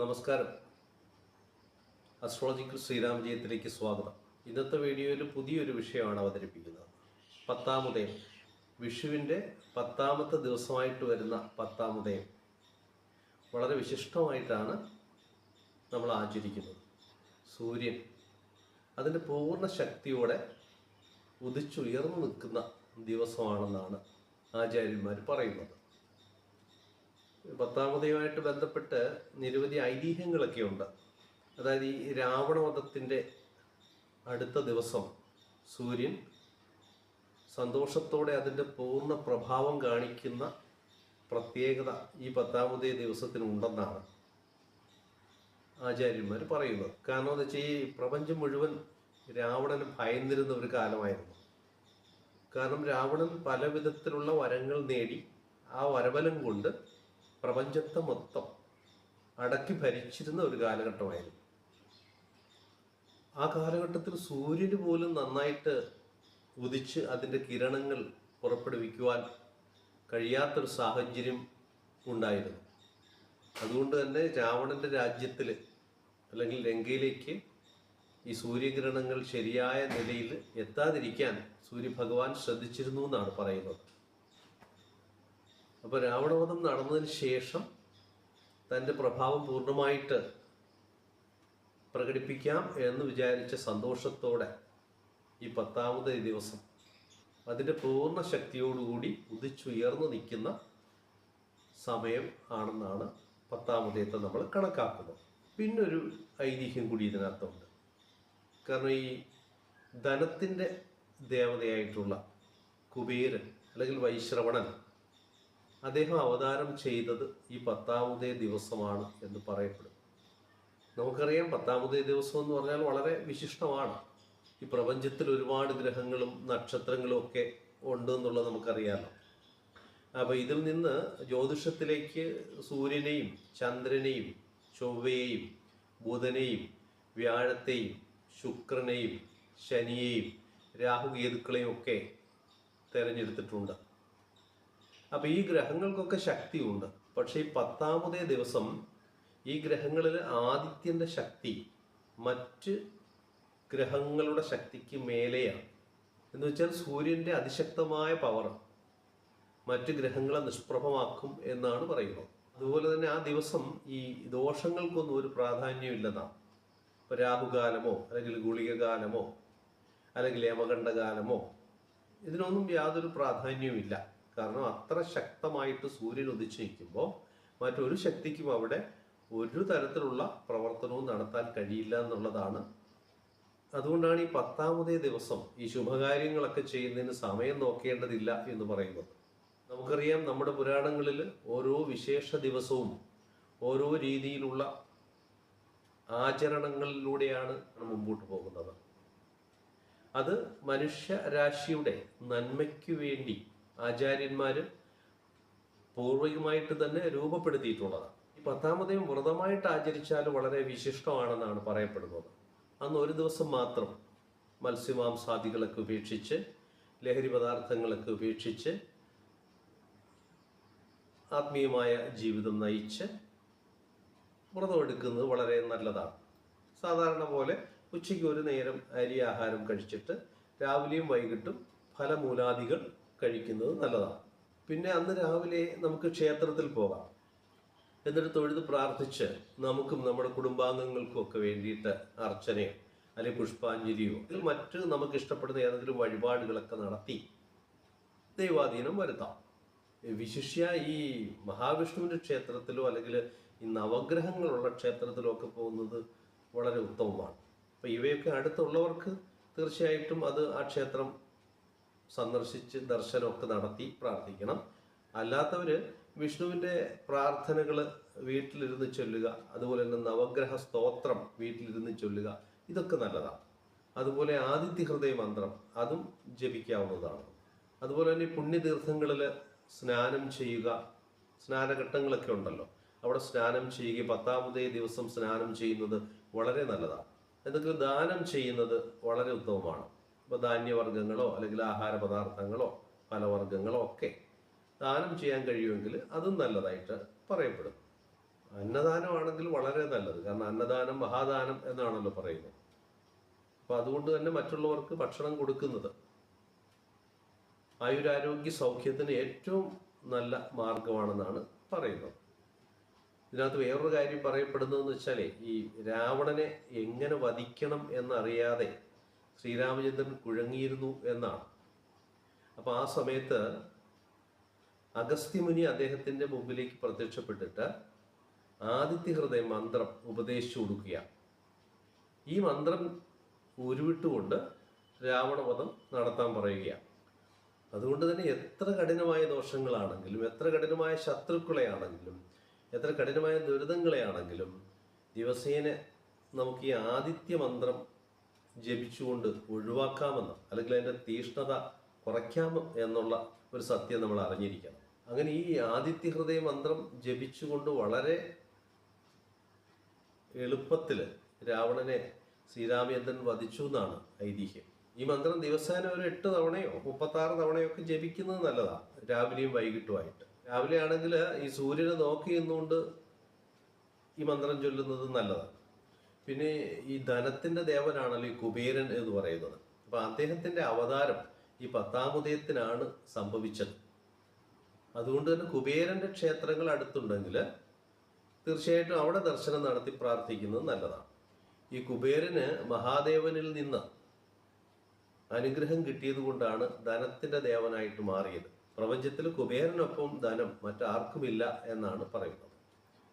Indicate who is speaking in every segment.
Speaker 1: നമസ്കാരം. അസ്ട്രോളജിക്കൽ ശ്രീരാമജയത്തിലേക്ക് സ്വാഗതം. ഇന്നത്തെ വീഡിയോയിൽ പുതിയൊരു വിഷയമാണ് അവതരിപ്പിക്കുന്നത്. പത്താമുദയം വിഷുവിന്റെ പത്താമത്തെ ദിവസമായിട്ട് വരുന്ന പത്താമുദയം വളരെ വിശിഷ്ടമായിട്ടാണ് നമ്മൾ ആചരിക്കുന്നത്. സൂര്യൻ അതിന്റെ പൂർണ ശക്തിയോടെ ഉദിച്ചുയർന്നു നിൽക്കുന്ന ദിവസമാണെന്നാണ് ആചാര്യന്മാർ പറയുന്നത്. പത്താമതയുമായിട്ട് ബന്ധപ്പെട്ട് നിരവധി ഐതിഹ്യങ്ങളൊക്കെ ഉണ്ട് അതായത് ഈ രാവണവധത്തിന്റെ അടുത്ത ദിവസം സൂര്യൻ സന്തോഷത്തോടെ അതിന്റെ പൂർണ പ്രഭാവം കാണിക്കുന്ന പ്രത്യേകത ഈ പത്താമതേ ദിവസത്തിനുണ്ടെന്നാണ് ആചാര്യന്മാർ പറയുന്നത്. കാരണം എന്താ വെച്ചാൽ ഈ പ്രപഞ്ചം മുഴുവൻ രാവണന് ഭയന്നിരുന്ന ഒരു കാലമായിരുന്നു. കാരണം രാവണൻ പല വിധത്തിലുള്ള വരങ്ങൾ നേടി ആ വരബലം കൊണ്ട് പ്രപഞ്ചത്തെ മൊത്തം അടക്കി ഭരിച്ചിരുന്ന ഒരു കാലഘട്ടമായിരുന്നു. ആ കാലഘട്ടത്തിൽ സൂര്യന് പോലും നന്നായിട്ട് ഉദിച്ച് അതിന്റെ കിരണങ്ങൾ പുറപ്പെടുവിക്കുവാൻ കഴിയാത്തൊരു സാഹചര്യം ഉണ്ടായിരുന്നു. അതുകൊണ്ട് തന്നെ രാവണന്റെ രാജ്യത്തിൽ അല്ലെങ്കിൽ ലങ്കയിലേക്ക് ഈ സൂര്യകിരണങ്ങൾ ശരിയായ നിലയിൽ എത്താതിരിക്കാൻ സൂര്യഭഗവാൻ ശ്രദ്ധിച്ചിരുന്നു എന്നാണ് പറയുന്നത്. അപ്പോൾ രാവണവധം നടന്നതിന് ശേഷം തന്റെ പ്രഭാവം പൂർണമായിട്ട് പ്രകടിപ്പിക്കാം എന്ന് വിചാരിച്ച സന്തോഷത്തോടെ ഈ പത്താമത് ദിവസം അതിന്റെ പൂർണ ശക്തിയോടുകൂടി ഉദിച്ചുയർന്നു നിൽക്കുന്ന സമയം ആണെന്നാണ് പത്താമതയത്തെ നമ്മൾ കണക്കാക്കുന്നത്. പിന്നൊരു ഐതിഹ്യം കൂടി ഇതിനകത്തുണ്ട്. കാരണം ഈ ധനത്തിന്റെ ദേവതയായിട്ടുള്ള കുബേരൻ അല്ലെങ്കിൽ വൈശ്രവണൻ അദ്ദേഹം അവതാരം ചെയ്തത് ഈ പത്താമതേ ദിവസമാണ് എന്ന് പറയപ്പെടും. നമുക്കറിയാം പത്താമതേ ദിവസം എന്ന് പറഞ്ഞാൽ വളരെ വിശിഷ്ടമാണ്. ഈ പ്രപഞ്ചത്തിൽ ഒരുപാട് ഗ്രഹങ്ങളും നക്ഷത്രങ്ങളും ഒക്കെ ഉണ്ട് എന്നുള്ളത് നമുക്കറിയാമല്ലോ അപ്പോൾ ഇതിൽ നിന്ന് ജ്യോതിഷത്തിലേക്ക് സൂര്യനെയും ചന്ദ്രനെയും ചൊവ്വയെയും ബുധനെയും വ്യാഴത്തെയും ശുക്രനെയും ശനിയെയും രാഹുകേതുക്കളെയും ഒക്കെ തിരഞ്ഞെടുത്തിട്ടുണ്ട്. അപ്പോൾ ഈ ഗ്രഹങ്ങൾക്കൊക്കെ ശക്തിയുണ്ട്. പക്ഷേ ഈ പത്താമതേ ദിവസം ഈ ഗ്രഹങ്ങളിൽ ആദിത്യന്റെ ശക്തി മറ്റ് ഗ്രഹങ്ങളുടെ ശക്തിക്ക് മേലെയാണ്. എന്ന് വെച്ചാൽ സൂര്യന്റെ അതിശക്തമായ പവർ മറ്റ് ഗ്രഹങ്ങളെ നിഷ്പ്രഭമാക്കും എന്നാണ് പറയുന്നത്. അതുപോലെ തന്നെ ആ ദിവസം ഈ ദോഷങ്ങൾക്കൊന്നും ഒരു പ്രാധാന്യമില്ലെന്നാണ് ഇപ്പോൾ രാഹുകാലമോ അല്ലെങ്കിൽ ഗുളികകാലമോ അല്ലെങ്കിൽ യമകണ്ഠകാലമോ ഇതിനൊന്നും യാതൊരു പ്രാധാന്യവുമില്ല. കാരണം അത്ര ശക്തമായിട്ട് സൂര്യൻ ഉദിച്ചു നിൽക്കുമ്പോൾ മറ്റൊരു ശക്തിക്കും അവിടെ ഒരു തരത്തിലുള്ള പ്രവർത്തനവും നടത്താൻ കഴിയില്ല എന്നുള്ളതാണ്. അതുകൊണ്ടാണ് ഈ പത്താമതേ ദിവസം ഈ ശുഭകാര്യങ്ങളൊക്കെ ചെയ്യുന്നതിന് സമയം നോക്കേണ്ടതില്ല എന്ന് പറയുന്നത്. നമുക്കറിയാം നമ്മുടെ പുരാണങ്ങളിൽ ഓരോ വിശേഷ ദിവസവും ഓരോ രീതിയിലുള്ള ആചരണങ്ങളിലൂടെയാണ് മുമ്പോട്ട് പോകുന്നത്. അത് മനുഷ്യരാശിയുടെ നന്മയ്ക്കു വേണ്ടി ആചാര്യന്മാർ പൂർവികമായിട്ട് തന്നെ രൂപപ്പെടുത്തിയിട്ടുള്ളതാണ്. ഈ പത്താമതയും വ്രതമായിട്ട് ആചരിച്ചാൽ വളരെ വിശിഷ്ടമാണെന്നാണ് പറയപ്പെടുന്നത്. അന്ന് ഒരു ദിവസം മാത്രം മത്സ്യമാംസാദികളൊക്കെ ഉപേക്ഷിച്ച് ലഹരി പദാർത്ഥങ്ങളൊക്കെ ഉപേക്ഷിച്ച് ആത്മീയമായ ജീവിതം നയിച്ച് വ്രതമെടുക്കുന്നത് വളരെ നല്ലതാണ്. സാധാരണ പോലെ ഉച്ചയ്ക്ക് ഒരു നേരം അരി ആഹാരം കഴിച്ചിട്ട് രാവിലെയും വൈകിട്ടും ഫലമൂലാദികൾ കഴിക്കുന്നത് നല്ലതാണ്. പിന്നെ അന്ന് രാവിലെ നമുക്ക് ക്ഷേത്രത്തിൽ പോകാം. എന്നിട്ട് തൊഴുത് പ്രാർത്ഥിച്ച് നമുക്കും നമ്മുടെ കുടുംബാംഗങ്ങൾക്കും ഒക്കെ വേണ്ടിയിട്ട് അർച്ചനയോ അല്ലെങ്കിൽ പുഷ്പാഞ്ജലിയോ അല്ലെങ്കിൽ മറ്റ് നമുക്ക് ഇഷ്ടപ്പെടുന്ന ഏതെങ്കിലും വഴിപാടുകളൊക്കെ നടത്തി ദൈവാധീനം വരുത്താം. വിശിഷ്യ ഈ മഹാവിഷ്ണുവിന്റെ ക്ഷേത്രത്തിലോ അല്ലെങ്കിൽ ഈ നവഗ്രഹങ്ങളുള്ള ക്ഷേത്രത്തിലോ ഒക്കെ പോകുന്നത് വളരെ ഉത്തമമാണ്. അപ്പോൾ ഇവയൊക്കെ അടുത്തുള്ളവർക്ക് തീർച്ചയായിട്ടും അത് ആ ക്ഷേത്രം സന്ദർശിച്ച് ദർശനമൊക്കെ നടത്തി പ്രാർത്ഥിക്കണം. അല്ലാത്തവർ വിഷ്ണുവിന്റെ പ്രാർത്ഥനകൾ വീട്ടിലിരുന്ന് ചൊല്ലുക അതുപോലെ തന്നെ നവഗ്രഹ സ്തോത്രം വീട്ടിലിരുന്ന് ചൊല്ലുക ഇതൊക്കെ നല്ലതാണ് അതുപോലെ ആദിത്യ ഹൃദയ മന്ത്രം അതും ജപിക്കാവുന്നതാണ്. അതുപോലെ തന്നെ പുണ്യതീർത്ഥങ്ങളിൽ സ്നാനം ചെയ്യുക സ്നാനഘട്ടങ്ങളൊക്കെ ഉണ്ടല്ലോ. അവിടെ സ്നാനം ചെയ്യുക പത്താമതേ ദിവസം സ്നാനം ചെയ്യുന്നത് വളരെ നല്ലതാണ് എന്തെങ്കിലും ദാനം ചെയ്യുന്നത് വളരെ ഉത്തമമാണ്. ഇപ്പോൾ ധാന്യവർഗങ്ങളോ അല്ലെങ്കിൽ ആഹാര പദാർത്ഥങ്ങളോ ഫലവർഗങ്ങളോ ഒക്കെ ദാനം ചെയ്യാൻ കഴിയുമെങ്കിൽ അതും നല്ലതായിട്ട് പറയപ്പെടും. അന്നദാനമാണെങ്കിൽ വളരെ നല്ലത്. കാരണം അന്നദാനം മഹാദാനം എന്നാണല്ലോ പറയുന്നത്. അപ്പൊ അതുകൊണ്ട് തന്നെ മറ്റുള്ളവർക്ക് ഭക്ഷണം കൊടുക്കുന്നത് ആയുരാരോഗ്യ സൗഖ്യത്തിന് ഏറ്റവും നല്ല മാർഗമാണെന്നാണ് പറയുന്നത്. ഇതിനകത്ത് വേറൊരു കാര്യം പറയപ്പെടുന്നതെന്ന് വെച്ചാലേ ഈ രാവണനെ എങ്ങനെ വധിക്കണം എന്നറിയാതെ ശ്രീരാമചന്ദ്രൻ കുഴങ്ങിയിരുന്നു എന്നാണ്. അപ്പോൾ ആ സമയത്ത് അഗസ്ത്യമുനി അദ്ദേഹത്തിന്റെ മുമ്പിലേക്ക് പ്രത്യക്ഷപ്പെട്ടിട്ട് ആദിത്യഹൃദയ മന്ത്രം ഉപദേശിച്ചു കൊടുക്കുക ഈ മന്ത്രം ഉരുവിട്ടുകൊണ്ട് രാവണവധം നടത്താൻ പറയുകയാണ്. അതുകൊണ്ട് തന്നെ എത്ര കഠിനമായ ദോഷങ്ങളാണെങ്കിലും എത്ര കഠിനമായ ശത്രുക്കളെയാണെങ്കിലും എത്ര കഠിനമായ ദുരിതങ്ങളെയാണെങ്കിലും ദിവസേന നമുക്ക് ഈ ആദിത്യ മന്ത്രം ജപിച്ചുകൊണ്ട് ഒഴിവാക്കാമെന്ന് അല്ലെങ്കിൽ അതിന്റെ തീഷ്ണത കുറയ്ക്കാം എന്നുള്ള ഒരു സത്യം നമ്മൾ അറിഞ്ഞിരിക്കണം. അങ്ങനെ ഈ ആദിത്യ ഹൃദയ മന്ത്രം ജപിച്ചുകൊണ്ട് വളരെ എളുപ്പത്തിൽ രാവണനെ ശ്രീരാമചന്ദ്രൻ വധിച്ചു എന്നാണ് ഐതിഹ്യം. ഈ മന്ത്രം ദിവസേന ഒരു എട്ട് തവണയോ മുപ്പത്താറ് തവണയോ ഒക്കെ ജപിക്കുന്നത് നല്ലതാണ് രാവിലെയും വൈകിട്ടുമായിട്ട്. രാവിലെ ആണെങ്കിൽ ഈ സൂര്യനെ നോക്കി നിന്നുകൊണ്ട് ഈ മന്ത്രം ചൊല്ലുന്നത് നല്ലതാണ്. പിന്നെ ഈ ധനത്തിന്റെ ദേവനാണല്ലോ ഈ കുബേരൻ എന്ന് പറയുന്നത്. അപ്പൊ അദ്ദേഹത്തിന്റെ അവതാരം ഈ പത്താമുദയത്തിനാണ് സംഭവിച്ചത്. അതുകൊണ്ട് തന്നെ കുബേരന്റെ ക്ഷേത്രങ്ങൾ അടുത്തുണ്ടെങ്കിൽ തീർച്ചയായിട്ടും അവിടെ ദർശനം നടത്തി പ്രാർത്ഥിക്കുന്നത് നല്ലതാണ്. ഈ കുബേരന് മഹാദേവനിൽ നിന്ന് അനുഗ്രഹം കിട്ടിയത് കൊണ്ടാണ് ധനത്തിന്റെ ദേവനായിട്ട് മാറിയത്. പ്രപഞ്ചത്തിൽ കുബേരനൊപ്പം ധനം മറ്റാർക്കുമില്ല എന്നാണ് പറയുന്നത്.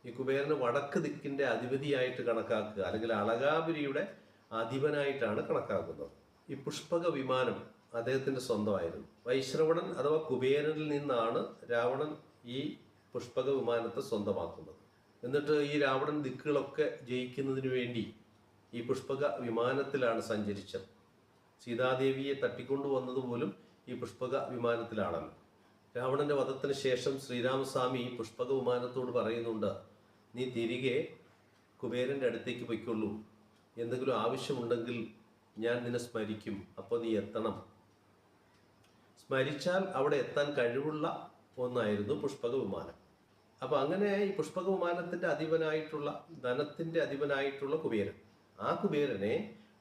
Speaker 1: ഈ കുബേരന് വടക്ക് ദിക്കിന്റെ അധിപതിയായിട്ട് കണക്കാക്കുക. അല്ലെങ്കിൽ അളകാപുരിയുടെ അധിപനായിട്ടാണ് കണക്കാക്കുന്നത്. ഈ പുഷ്പക വിമാനം അദ്ദേഹത്തിന്റെ സ്വന്തമായിരുന്നു. വൈശ്രവണൻ അഥവാ കുബേരനിൽ നിന്നാണ് രാവണൻ ഈ പുഷ്പക വിമാനത്തെ സ്വന്തമാക്കുന്നത്. എന്നിട്ട് ഈ രാവണൻ ദിക്കുകളൊക്കെ ജയിക്കുന്നതിന് വേണ്ടി ഈ പുഷ്പക വിമാനത്തിലാണ് സഞ്ചരിച്ചത്. സീതാദേവിയെ തട്ടിക്കൊണ്ടുവന്നത് പോലും ഈ പുഷ്പക വിമാനത്തിലാണല്ലോ. രാവണന്റെ വധത്തിന് ശേഷം ശ്രീരാമസ്വാമി പുഷ്പക വിമാനത്തോട് പറയുന്നുണ്ട് നീ തിരികെ കുബേരന്റെ അടുത്തേക്ക് പൊയ്ക്കൊള്ളൂ. എന്തെങ്കിലും ആവശ്യമുണ്ടെങ്കിൽ ഞാൻ നിന്നെ സ്മരിക്കും. അപ്പോൾ നീ എത്തണം. സ്മരിച്ചാൽ അവിടെ എത്താൻ കഴിവുള്ള ഒന്നായിരുന്നു പുഷ്പക വിമാനം അപ്പൊ അങ്ങനെ ഈ പുഷ്പക വിമാനത്തിന്റെ അധിപനായിട്ടുള്ള ധനത്തിന്റെ അധിപനായിട്ടുള്ള കുബേരൻ. ആ കുബേരനെ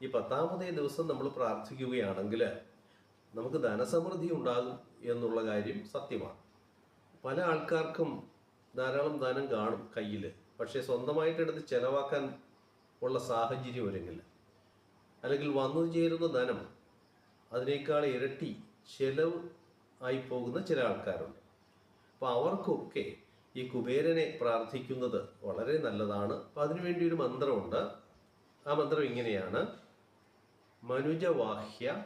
Speaker 1: ഈ പത്താമതേ ദിവസം നമ്മൾ പ്രാർത്ഥിക്കുകയാണെങ്കിൽ നമുക്ക് ധനസമൃദ്ധി ഉണ്ടാകും എന്നുള്ള കാര്യം സത്യമാണ്. പല ആൾക്കാർക്കും ധാരാളം ധനം കാണും കയ്യിൽ പക്ഷേ സ്വന്തമായിട്ട് എടുത്ത് ചെലവാക്കാൻ ഉള്ള സാഹചര്യം ഒരുങ്ങില്ല. അല്ലെങ്കിൽ വന്നു ചേരുന്ന ധനം അതിനേക്കാൾ ഇരട്ടി ചെലവ് ആയി പോകുന്ന ചില ആൾക്കാരുണ്ട്. അപ്പോൾ അവർക്കൊക്കെ ഈ കുബേരനെ പ്രാർത്ഥിക്കുന്നത് വളരെ നല്ലതാണ്. അപ്പം അതിനുവേണ്ടി ഒരു മന്ത്രമുണ്ട്. ആ മന്ത്രം ഇങ്ങനെയാണ്. മനുജവാഹ്യ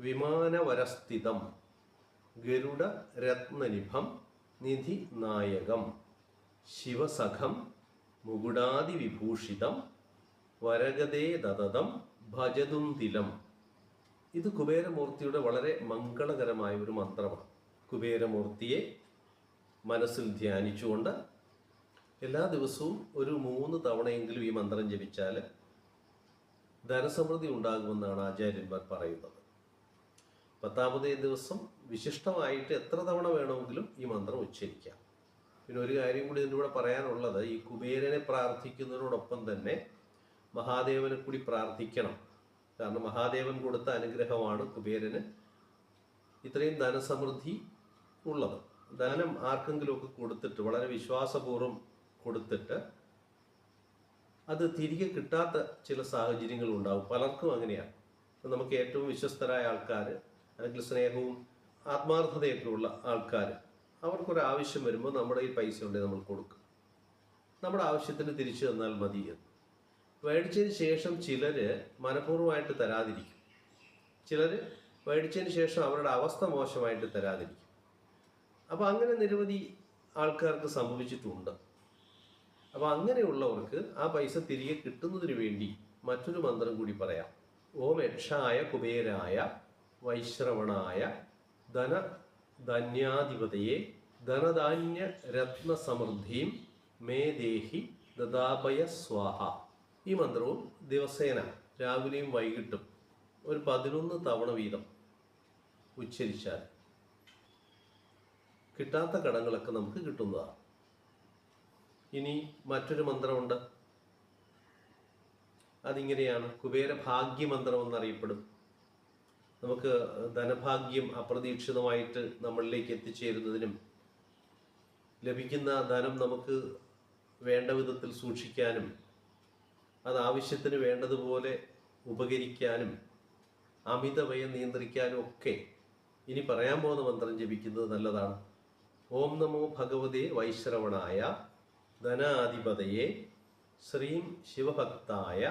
Speaker 1: വിമാനവരസ്ഥിതം ഗരുഡ രത്നനിഭം നിധി നായകം ശിവസഖം മുകുടാതിവിഭൂഷിതം വരഗതേ ദതതം തിലം. ഇത് കുബേരമൂർത്തിയുടെ വളരെ മംഗളകരമായ ഒരു മന്ത്രമാണ്. കുബേരമൂർത്തിയെ മനസ്സിൽ ധ്യാനിച്ചുകൊണ്ട് എല്ലാ ദിവസവും ഒരു മൂന്ന് തവണയെങ്കിലും ഈ മന്ത്രം ജപിച്ചാൽ ധനസമൃദ്ധി ഉണ്ടാകുമെന്നാണ് ആചാര്യന്മാർ പറയുന്നത്. പത്താമതേ ദിവസം വിശിഷ്ടമായിട്ട് എത്ര തവണ വേണമെങ്കിലും ഈ മന്ത്രം ഉച്ചരിക്കാം. പിന്നെ ഒരു കാര്യം കൂടി ഇതിന്റെ കൂടെ പറയാനുള്ളത് ഈ കുബേരനെ പ്രാർത്ഥിക്കുന്നതിനോടൊപ്പം തന്നെ മഹാദേവനെ കൂടി പ്രാർത്ഥിക്കണം. കാരണം മഹാദേവൻ കൊടുത്ത അനുഗ്രഹമാണ് കുബേരന്. ഇത്രയും ധനസമൃദ്ധി ഉള്ളത്. ധനം ആർക്കെങ്കിലുമൊക്കെ കൊടുത്തിട്ട് വളരെ വിശ്വാസപൂർവം കൊടുത്തിട്ട് അത് തിരികെ കിട്ടാത്ത ചില സാഹചര്യങ്ങൾ ഉണ്ടാവും. പലർക്കും അങ്ങനെയാണ്. നമുക്ക് ഏറ്റവും വിശ്വസ്തരായ ആൾക്കാർ അല്ലെങ്കിൽ സ്നേഹവും ആത്മാർത്ഥതയൊക്കെ ഉള്ള ആൾക്കാർ അവർക്കൊരു ആവശ്യം വരുമ്പോൾ നമ്മുടെ ഈ പൈസ ഉണ്ടെങ്കിൽ നമ്മൾ കൊടുക്കും. നമ്മുടെ ആവശ്യത്തിന് തിരിച്ചു തന്നാൽ മതി എന്ന്. മേടിച്ചതിന് ശേഷം ചിലര് മനഃപൂർവമായിട്ട് തരാതിരിക്കും. ചിലർ മേടിച്ചതിന് ശേഷം അവരുടെ അവസ്ഥ മോശമായിട്ട് തരാതിരിക്കും. അപ്പോൾ അങ്ങനെ നിരവധി ആൾക്കാർക്ക് സംഭവിച്ചിട്ടുണ്ട്. അപ്പോൾ അങ്ങനെയുള്ളവർക്ക് ആ പൈസ തിരികെ കിട്ടുന്നതിന് വേണ്ടി മറ്റൊരു മന്ത്രം കൂടി പറയാം. ഓം യക്ഷായ കുബേരായ വൈശ്രവണായ ധന ധന്യാധിപതയെ ധനധാന്യ രത്ന സമൃദ്ധിയും മേ ദേഹി ദദാപയ സ്വാഹ. ഈ മന്ത്രവും ദിവസേന രാവിലെയും വൈകിട്ടും ഒരു പതിനൊന്ന് തവണ വീതം ഉച്ചരിച്ചാൽ കിട്ടാത്ത കടങ്ങളൊക്കെ നമുക്ക് കിട്ടുന്നതാണ് ഇനി മറ്റൊരു മന്ത്രമുണ്ട്. അതിങ്ങനെയാണ് കുബേര ഭാഗ്യമന്ത്രം എന്നറിയപ്പെടും. നമുക്ക് ധനഭാഗ്യം അപ്രതീക്ഷിതമായിട്ട് നമ്മളിലേക്ക് എത്തിച്ചേരുന്നതിനും ലഭിക്കുന്ന ധനം നമുക്ക് വേണ്ട വിധത്തിൽ സൂക്ഷിക്കാനും അത് ആവശ്യത്തിന് വേണ്ടതുപോലെ ഉപകരിക്കാനും അമിതവയം നിയന്ത്രിക്കാനും ഒക്കെ ഇനി പറയാൻ പോകുന്ന മന്ത്രം ജപിക്കുന്നത് നല്ലതാണ്. ഓം നമോ ഭഗവതേ വൈശ്രവണായ ധനാധിപതയെ ശ്രീം ശിവഭക്തായ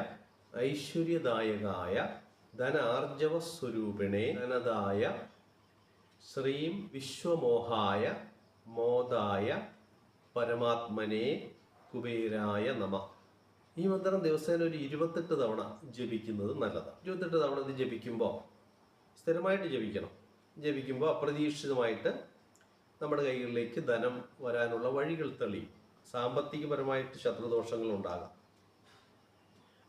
Speaker 1: ഐശ്വര്യദായകായ ധനാർജവ സ്വരൂപിണേ ധനദായ ശ്രീം വിശ്വമോഹായ മോദായ പരമാത്മനെ കുബേരായ നമ. ഈ മന്ത്രം ദിവസേന ഒരു ഇരുപത്തെട്ട് തവണ ജപിക്കുന്നത് നല്ലതാണ് ഇരുപത്തെട്ട് തവണ ഇത് ജപിക്കുമ്പോൾ സ്ഥിരമായിട്ട് ജപിക്കണം. ജപിക്കുമ്പോൾ അപ്രതീക്ഷിതമായിട്ട് നമ്മുടെ കൈകളിലേക്ക് ധനം വരാനുള്ള വഴികൾ തെളിയും. സാമ്പത്തികപരമായിട്ട് ശത്രുദോഷങ്ങൾ ഉണ്ടാകാം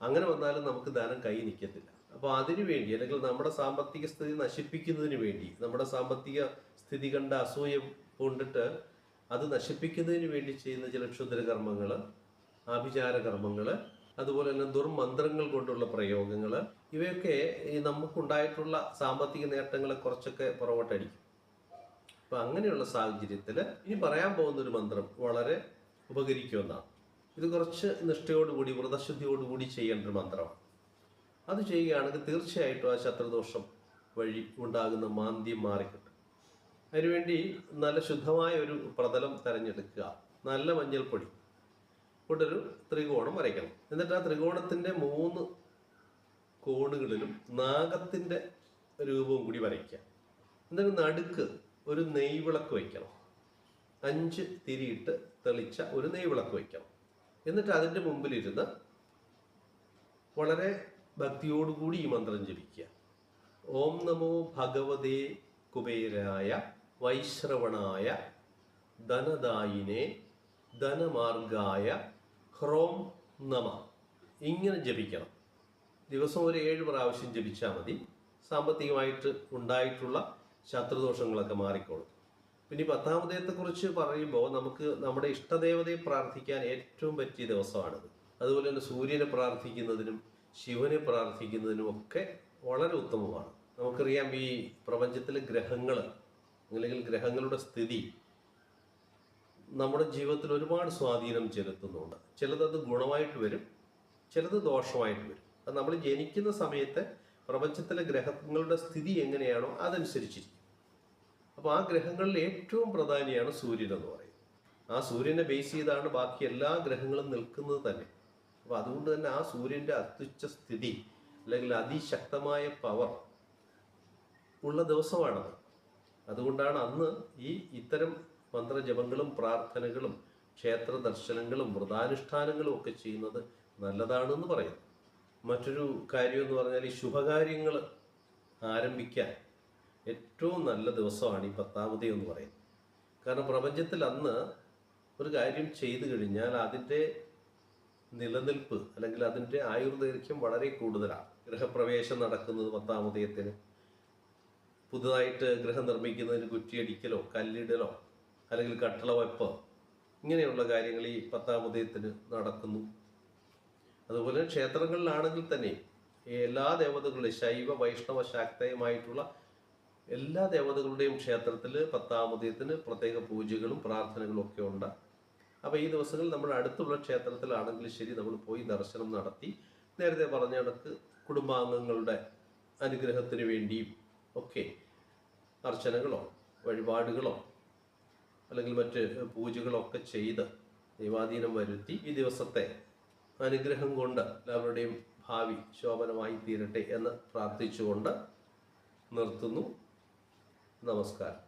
Speaker 1: അങ്ങനെ വന്നാലും നമുക്ക് ധനം കൈ നിൽക്കത്തില്ല അപ്പോൾ അതിനു വേണ്ടി അല്ലെങ്കിൽ നമ്മുടെ സാമ്പത്തിക സ്ഥിതി നശിപ്പിക്കുന്നതിന് വേണ്ടി നമ്മുടെ സാമ്പത്തിക സ്ഥിതി കണ്ട അസൂയ കൊണ്ടിട്ട് അത് നശിപ്പിക്കുന്നതിന് വേണ്ടി ചെയ്യുന്ന ചില ക്ഷുദ്ര കർമ്മങ്ങൾ ആഭിചാര കർമ്മങ്ങൾ അതുപോലെ തന്നെ ദുർമന്ത്രങ്ങൾ കൊണ്ടുള്ള പ്രയോഗങ്ങൾ ഇവയൊക്കെ ഈ നമുക്കുണ്ടായിട്ടുള്ള സാമ്പത്തിക നേട്ടങ്ങളെ കുറച്ചൊക്കെ പുറകോട്ടടിക്കും. അപ്പം അങ്ങനെയുള്ള സാഹചര്യത്തിൽ ഇനി പറയാൻ പോകുന്ന ഒരു മന്ത്രം വളരെ ഉപകരിക്കുമെന്നാണ്. ഇത് കുറച്ച് നിഷ്ഠയോടുകൂടി വ്രതശുദ്ധിയോടുകൂടി ചെയ്യേണ്ട ഒരു മന്ത്രമാണ്. അത് ചെയ്യുകയാണെങ്കിൽ തീർച്ചയായിട്ടും ആ ശത്രുദോഷം വഴി ഉണ്ടാകുന്ന മാന്ദ്യം മാറിക്കിട്ടും. അതിനുവേണ്ടി നല്ല ശുദ്ധമായ ഒരു പ്രതലം തിരഞ്ഞെടുക്കുക. നല്ല മഞ്ഞൾപ്പൊടി കൊണ്ടൊരു ത്രികോണം വരയ്ക്കണം. എന്നിട്ട് ആ ത്രികോണത്തിന്റെ മൂന്ന് കോണുകളിലും നാഗത്തിന്റെ രൂപവും കൂടി വരയ്ക്കുക. എന്നിട്ട് നടുക്ക് ഒരു നെയ്വിളക്ക് വയ്ക്കണം. അഞ്ച് തിരിയിട്ട് തെളിച്ച ഒരു നെയ്വിളക്ക് വയ്ക്കണം. എന്നിട്ട് അതിന്റെ മുമ്പിലിരുന്ന് വളരെ ഭക്തിയോടുകൂടി ഈ മന്ത്രം ജപിക്കുക. ഓം നമോ ഭഗവതേ കുബേരായ വൈശ്രവണായ ധനദായിനെ ധനമാർഗായ ഹ്രോം നമ. ഇങ്ങനെ ജപിക്കണം. ദിവസം ഒരു ഏഴ് പ്രാവശ്യം ജപിച്ചാൽ മതി. സാമ്പത്തികമായിട്ട് ഉണ്ടായിട്ടുള്ള ശത്രുദോഷങ്ങളൊക്കെ മാറിക്കോളും. പിന്നെ പത്താമതയത്തെക്കുറിച്ച് പറയുമ്പോൾ നമുക്ക് നമ്മുടെ ഇഷ്ടദേവതയെ പ്രാർത്ഥിക്കാൻ ഏറ്റവും പറ്റിയ ദിവസമാണിത്. അതുപോലെ തന്നെ സൂര്യനെ പ്രാർത്ഥിക്കുന്നതിനും ശിവനെ പ്രാർത്ഥിക്കുന്നതിനും ഒക്കെ വളരെ ഉത്തമമാണ്. നമുക്കറിയാം ഈ പ്രപഞ്ചത്തിലെ ഗ്രഹങ്ങൾ അല്ലെങ്കിൽ ഗ്രഹങ്ങളുടെ സ്ഥിതി നമ്മുടെ ജീവിതത്തിൽ ഒരുപാട് സ്വാധീനം ചെലുത്തുന്നുണ്ട്. ചിലതത് ഗുണമായിട്ട് വരും ചിലത് ദോഷമായിട്ട് വരും. അത് നമ്മൾ ജനിക്കുന്ന സമയത്ത് പ്രപഞ്ചത്തിലെ ഗ്രഹങ്ങളുടെ സ്ഥിതി എങ്ങനെയാണോ അതനുസരിച്ചിരിക്കും. അപ്പോൾ ആ ഗ്രഹങ്ങളിൽ ഏറ്റവും പ്രധാനിയാണ് സൂര്യൻ എന്ന് പറയുന്നത്. ആ സൂര്യനെ ബേസ് ചെയ്താണ് ബാക്കി എല്ലാ ഗ്രഹങ്ങളും നിൽക്കുന്നത് തന്നെ. അപ്പോൾ അതുകൊണ്ട് തന്നെ ആ സൂര്യന്റെ അത്യുച്ച സ്ഥിതി അല്ലെങ്കിൽ അതിശക്തമായ പവർ ഉള്ള ദിവസമാണത്. അതുകൊണ്ടാണ് അന്ന് ഈ ഇത്തരം മന്ത്രജപങ്ങളും പ്രാർത്ഥനകളും ക്ഷേത്ര ദർശനങ്ങളും വ്രതാനുഷ്ഠാനങ്ങളും ഒക്കെ ചെയ്യുന്നത് നല്ലതാണെന്ന് പറയുന്നു. മറ്റൊരു കാര്യം എന്ന് പറഞ്ഞാൽ ഈ ശുഭകാര്യങ്ങൾ ആരംഭിക്കാൻ ഏറ്റവും നല്ല ദിവസമാണ് ഈ പത്താമതി എന്ന് പറയുന്നത്. കാരണം പ്രപഞ്ചത്തിൽ അന്ന് ഒരു കാര്യം ചെയ്തു കഴിഞ്ഞാൽ അതിന്റെ നിലനിൽപ്പ് അല്ലെങ്കിൽ അതിന്റെ ആയുർദൈർഘ്യം വളരെ കൂടുതലാണ് ഗൃഹപ്രവേശം നടക്കുന്നത് പത്താമതയത്തിന്. പുതുതായിട്ട് ഗൃഹം നിർമ്മിക്കുന്നതിന് കുറ്റിയടിക്കലോ കല്ലിടലോ അല്ലെങ്കിൽ കട്ടള വെപ്പോ ഇങ്ങനെയുള്ള കാര്യങ്ങൾ ഈ പത്താം ഉദയത്തിന് നടക്കുന്നു. അതുപോലെ ക്ഷേത്രങ്ങളിലാണെങ്കിൽ തന്നെ എല്ലാ ദേവതകളുടെയും ശൈവ വൈഷ്ണവ ശാക്തയുമായിട്ടുള്ള എല്ലാ ദേവതകളുടെയും ക്ഷേത്രത്തിൽ പത്താം ഉദയത്തിന് പ്രത്യേക പൂജകളും പ്രാർത്ഥനകളും ഒക്കെ ഉണ്ട്. അപ്പോൾ ഈ ദിവസങ്ങളിൽ നമ്മൾ അടുത്തുള്ള ക്ഷേത്രത്തിലാണെങ്കിലും ശരി നമ്മൾ പോയി ദർശനം നടത്തി. നേരത്തെ പറഞ്ഞ കണക്ക് കുടുംബാംഗങ്ങളുടെ അനുഗ്രഹത്തിന് വേണ്ടിയും ഒക്കെ അർച്ചനകളോ വഴിപാടുകളോ അല്ലെങ്കിൽ മറ്റ് പൂജകളൊക്കെ ചെയ്ത് ദൈവാധീനം വരുത്തി ഈ ദിവസത്തെ അനുഗ്രഹം കൊണ്ട് എല്ലാവരുടെയും ഭാവി ശോഭനമായി തീരട്ടെ എന്ന് പ്രാർത്ഥിച്ചുകൊണ്ട് നിർത്തുന്നു. നമസ്കാരം.